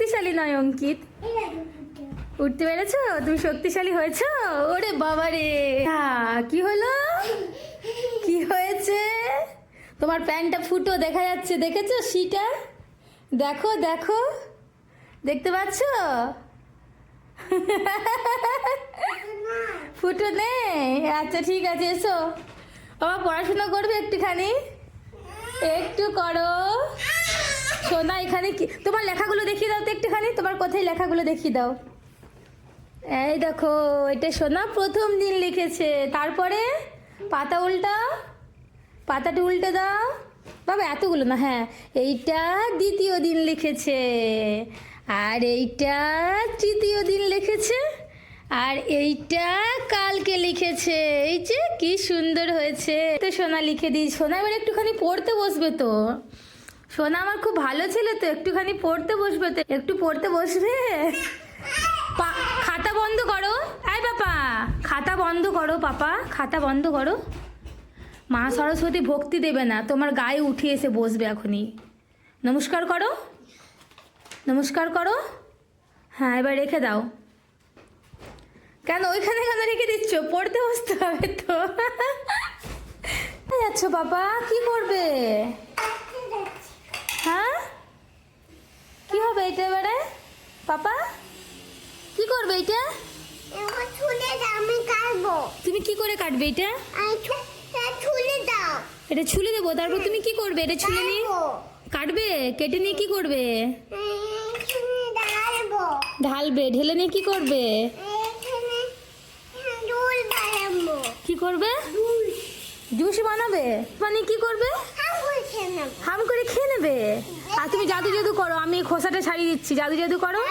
শক্তিশালী নয়, অঙ্কিত। উঠতে পেরেছ? তুমি শক্তিশালী হয়েছো? ওরে বাবা রে কি হলো? কি হয়েছে? তোমার প্যান্টটা ফুটো দেখা যাচ্ছে, দেখেছ সিটা? দেখো দেখো। দেখতে পাচ্ছ? ফুটো নেই? আচ্ছা ঠিক আছে, এসো। বাবা, পড়াশোনা করবে একটুখানি? একটু করো। সোনা, এখানে কি? তোমার লেখাগুলো দেখিয়ে দাও তো একটুখানি। তোমার কোথায় লেখাগুলো দেখিয়ে দাও? এই দেখো, এটা সোনা প্রথম দিন লিখেছে। তারপরে পাতা উল্টাও পাতাটা উল্টে দাও। বাবা, এতগুলো না হ্যাঁ। এইটা দ্বিতীয় দিন লিখেছে। আর এইটা তৃতীয় দিন লিখেছে। আর এইটা কালকে লিখেছে। এই যে কি সুন্দর হয়েছে। তো সোনা লিখে দিই। সোনা এবার একটুখানি পড়তে বসবে তো। সোনা আমার খুব ভালো ছেলে তো, একটুখানি পড়তে বসবে তো। একটু পড়তে বসবে? খাতা বন্ধ করো। আয় পাপা খাতা বন্ধ করো পাপা, খাতা বন্ধ করো। মা সরস্বতী ভক্তি দেবে না, তোমার গায়ে উঠে এসে বসবে এখনই। নমস্কার করো। নমস্কার করো। হ্যাঁ এবার রেখে দাও। কেন ওইখানে কেন রেখে দিচ্ছ? পড়তে বসতে হবে তো। যাচ্ছ বাবা কি করবে? হ্যাঁ? কি হবে এটা এবারে? পাপা? কি করবে এটা? আমি কাটবো। তুমি কি করে কাটবে এটা? ছুলে দাও। এটা ছুলে দেবো তারপর তুমি কি করবে এটা ছুলে নিয়ে? কাটবে? কেটে নিয়ে কি করবে? ঢালবো। ঢেলে নিয়ে কি করবে? কি করবে? জুস বানাবে? মানে কি করবে? হাম করে খেয়ে নেবে? আর তুমি জাদু জাদু করো আমি খোসাটা ছাড়িয়ে দিচ্ছি। জাদু জাদু করো।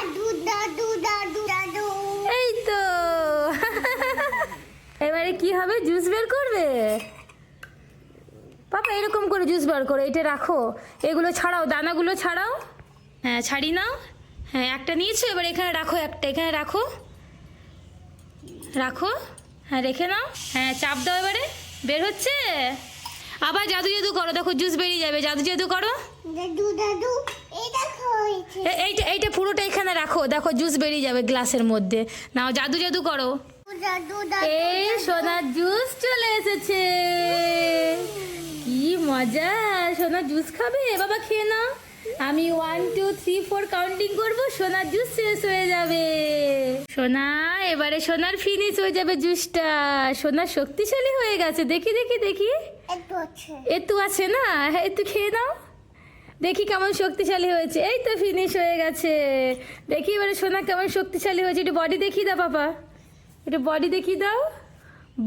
এই তো। এবারে কি হবে? জুস বের করবে? পাপা এরকম করে জুস বার করো এটা রাখো। এগুলো ছাড়াও দানাগুলো ছাড়াও। হ্যাঁ ছাড়ি নাও। হ্যাঁ একটা নিয়েছো এবার এখানে রাখো একটা এখানে রাখো। রাখো। হ্যাঁ রেখে নাও। হ্যাঁ চাপ দাও এবারে। বের হচ্ছে? আবার জাদু জাদু করো দেখো জুস বেরিয়ে যাবে জাদু জাদু করো। এইটা এইটা পুরোটা এখানে রাখো দেখো জুস বেরিয়ে যাবে গ্লাসের মধ্যে। নাও জাদু জাদু করো। এই সোনার জুস চলে এসেছে। কি মজা সোনার জুস খাবে? বাবা খেয়ে নাও। আমি one two three four counting করব সোনার জুস শেষ হয়ে যাবে। সোনা এবারে সোনার ফিনিশ হয়ে যাবে জুসটা সোনা শক্তিশালী হয়ে গেছে। দেখি দেখি দেখি। একটু আছে। আছে না? হ্যাঁ একটু খেয়ে নাও। দেখি কেমন শক্তিশালী হয়েছে। এই তো ফিনিশ হয়ে গেছে। দেখি এবারে সোনা কেমন শক্তিশালী হয়েছে। একটু বডি দেখিয়ে দাও পাপা। একটু বডি দেখিয়ে দাও।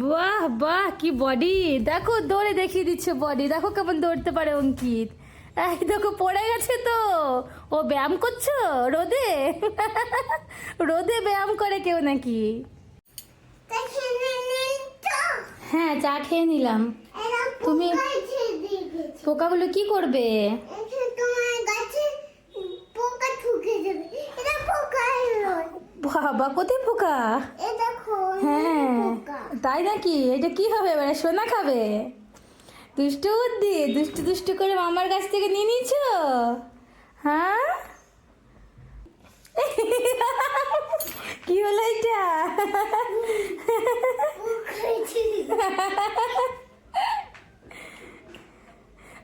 বাহ বাহ কি বডি দেখো দৌড়ে দেখিয়ে দিচ্ছে বডি দেখো কেমন দৌড়তে পারে অঙ্কিত। এই দেখো পড়ে গেছে তো। ও ব্যায়াম করছ? রোদে? রোদে ব্যায়াম করে কেউ নাকি? হ্যাঁ চা খেয়ে নিলাম। তুমি- পোকাগুলো কি করবে? বাবা কোথায় পোকা? হ্যাঁ তাই নাকি? এটা কি হবে? এবারে সোনা খাবে? দুষ্টু বুদ্ধি? দুষ্টু দুষ্টু করে মামার কাছ থেকে নিয়ে নিয়েছ? হ্যাঁ? কি হলো এটা?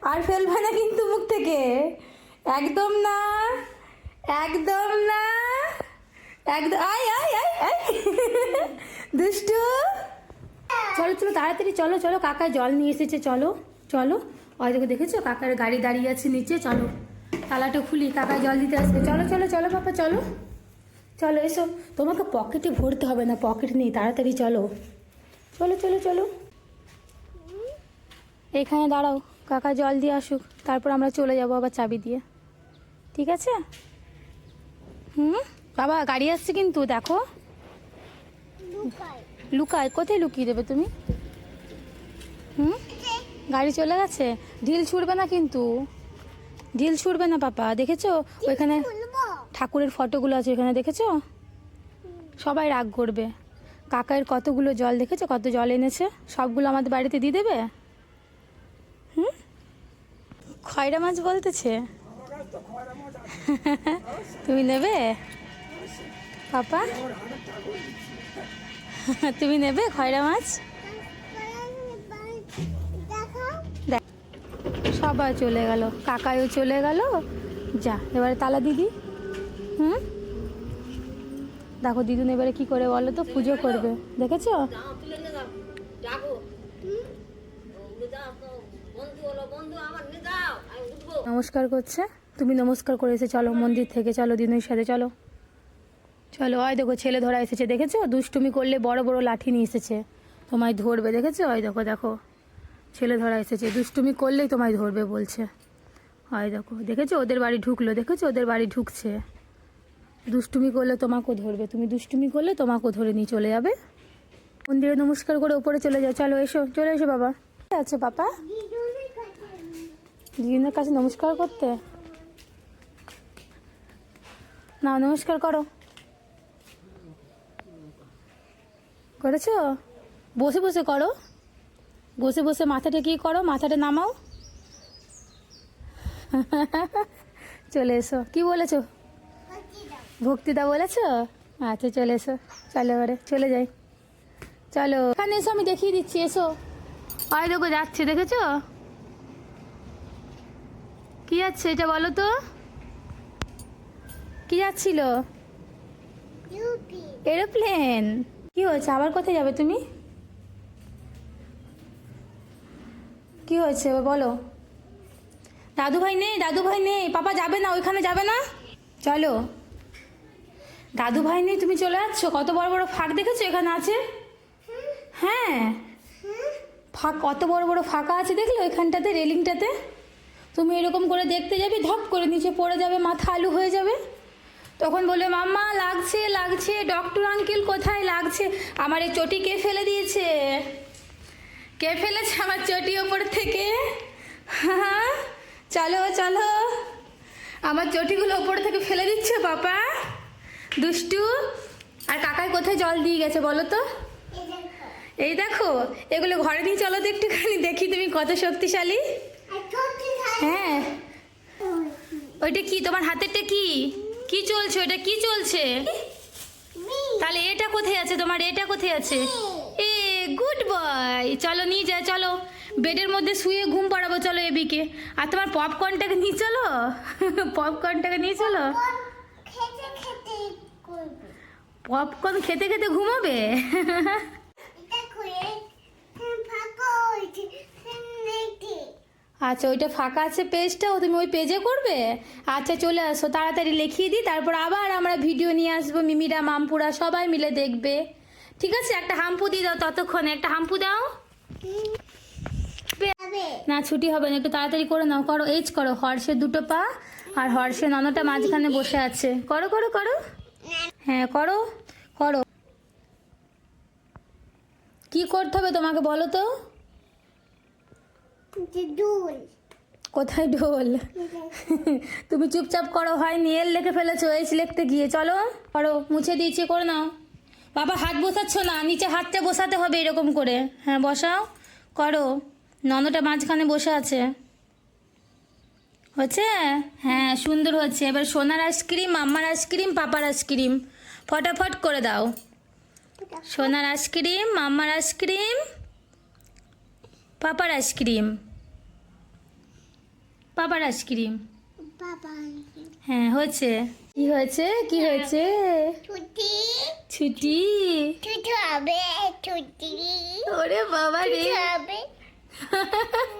আর ফেলবে না কিন্তু মুখ থেকে। একদম না। একদম না। একদম আয় আয় আয় আয়। দুষ্টু। চলো চলো, তাড়াতাড়ি চলো চলো, কাকা জল নিয়ে এসেছে, চলো চলো। ওই দেখো, দেখেছ? কাকার গাড়ি দাঁড়িয়ে আছে নিচে, চলো। তালাটা খুলি, কাকা জল দিতে আসবে। চলো চলো চলো পাপা চলো। চলো, এসো। তোমাকে পকেটে ভরতে হবে না, পকেট নেই, তাড়াতাড়ি চলো। চলো চলো চলো। এখানে দাঁড়াও, কাকা জল দিয়ে আসুক। তারপর আমরা চলে যাব আবার চাবি দিয়ে। ঠিক আছে? হুম? বাবা, গাড়ি আসছে কিন্তু, দেখো। লুকায় কোথায় লুকিয়ে দেবে তুমি? হুম? গাড়ি চলে গেছে? ঢিল ছুটবে না কিন্তু। ঢিল ছুটবে না পাপা দেখেছ? ওইখানে ঠাকুরের ফটোগুলো আছে ওখানে দেখেছ? সবাই রাগ করবে। কাকার কতগুলো জল দেখেছ? কত জল এনেছে? সবগুলো আমাদের বাড়িতে দিয়ে দেবে? হুম? খয়রা মাছ বলতেছে। তুমি নেবে? পাপা? তুমি নেবে খয়রা মাছ? সবাই চলে গেল কাকাইও চলে গেল। যা, এবারে তালা দিদি। হুম? দেখো, দিদুন এবারে কি করে বলো তো, পুজো করবে। দেখেছ? নমস্কার করছে। তুমি নমস্কার করে এসে চলো, মন্দির থেকে। চলো, দিনুর সাথে চলো। চলো, ওই দেখো ছেলে ধরা এসেছে, দেখেছ? দুষ্টুমি করলে বড় বড় লাঠি নিয়ে এসেছে। তোমায় ধরবে, দেখেছ? ওই দেখো দেখো। ছেলে ধরা এসেছে, দুষ্টুমি করলেই তোমায় ধরবে বলছে। হয় দেখো, দেখেছ? ওদের বাড়ি ঢুকলো, দেখেছ? ওদের বাড়ি ঢুকছে। দুষ্টুমি করলে তোমাকেও ধরবে, তুমি দুষ্টুমি করলে তোমাকেও ধরে নিয়ে চলে যাবে। মন্দিরে নমস্কার করে উপরে চলে যাও। চলো, এসো, চলে এসো বাবা। আছে কাছে দিদিনের কাছে নমস্কার করতে? না, নমস্কার করো। করেছ? বসে বসে করো। বসে বসে মাথাটা কি করো? মাথাটা নামাও। চলে এসো। কি বলেছ? ভক্তিদা বলেছ? আচ্ছা চলে এসো। চলো এবারে চলে যাই। চলো এখানে এসো আমি দেখিয়ে দিচ্ছি এসো। আয় দেখো যাচ্ছে দেখেছ? কি যাচ্ছে এটা বলো তো? কি যাচ্ছিল? এরোপ্লেন কি হয়েছে? আবার কোথায় যাবে তুমি? কি হয়েছে? বলো। দাদু ভাই নেই দাদু ভাই নেই। পাপা যাবে না, ওইখানে যাবে না? চলো। দাদু ভাই নেই, তুমি চলে যাচ্ছ? কত বড় বড় ফাঁক দেখেছ এখানে আছে? হ্যাঁ। ফাঁক, কত বড় বড় ফাঁকা আছে দেখলে ওইখানটাতে, রেলিংটাতে? তুমি এরকম করে দেখতে যাবে, ধপ করে নিচে পড়ে যাবে, মাথা আলু হয়ে যাবে। তখন বলবে মাম্মা লাগছে লাগছে। ডক্টর আঙ্কেল কোথায়? লাগছে। আমার এই চটি কে ফেলে দিয়েছে? কে ফেলেছে আমার চটি ওপর থেকে? হ্যাঁ চলো চলো। আমার চটিগুলো ওপর থেকে ফেলে দিচ্ছে বাবা দুষ্টু আর কাকায় কোথায় জল দিয়ে গেছে বলো তো? এই দেখো এগুলো ঘরে নিয়ে চলো তো একটুখানি দেখি তুমি কত শক্তিশালী। হ্যাঁ। ওইটা কি? তোমার হাতেরটা কি? কি চলছে ওইটা কি চলছে? তাহলে এটা কোথায় আছে তোমার? এটা কোথায় আছে? A good boy. চলো নিয়ে যায় চলো। বেডের মধ্যে শুয়ে ঘুম পাড়াবো চলো এবিকে। আর তোমার পপকর্নটাকে নিয়ে চলো? পপকর্নটাকে নিয়ে চলো? পপকর্ন খেতে খেতে ঘুমাবে এটা করে ফাঁকা হয়েছে নেটে আচ্ছা ওইটা ফাঁকা আছে পেজটাও তুমি ওই পেজে করবে? আচ্ছা চলে আসো, তাড়াতাড়ি লিখিয়ে দিই, তারপর আবার আমরা ভিডিও নিয়ে আসব, মিমিরা, মামপুরা, সবাই মিলে দেখবে। ঠিক আছে? একটা হাম্পু দিয়ে দাও ততক্ষণে, একটা হাম্পু দাও। না, ছুটি হবে না, একটু তাড়াতাড়ি করে নাও, করো এইচ করো, হর্ষের দুটো পা আর হর্ষের ননটা মাঝখানে বসে আছে। করো করো করো। হ্যাঁ করো করো। কি করতে হবে তোমাকে বলো তো? কোথায় ঢোল? তুমি চুপচাপ করো হয় নিয়েল লিখে ফেলেছো এইচ লিখতে গিয়ে। চলো করো মুছে দিয়েছি করে নাও। বাবা হাত বসাচ্ছ না নিচে হাতটা বসাতে হবে এরকম করে। হ্যাঁ বসাও করো। ননটা মাঝখানে বসে আছে। হচ্ছে? হ্যাঁ সুন্দর হচ্ছে। এবার সোনার আইসক্রিম মাম্মার আইসক্রিম পাপার আইসক্রিম ফটাফট করে দাও। সোনার আইসক্রিম মাম্মার আইসক্রিম পাপার আইসক্রিম পাপার আইসক্রিম? হ্যাঁ হয়েছে। কি হয়েছে? কি হয়েছে? ছুটি। ছুটি? ছুটি হবে ছুটি। ওরে বাবা রে। হবে।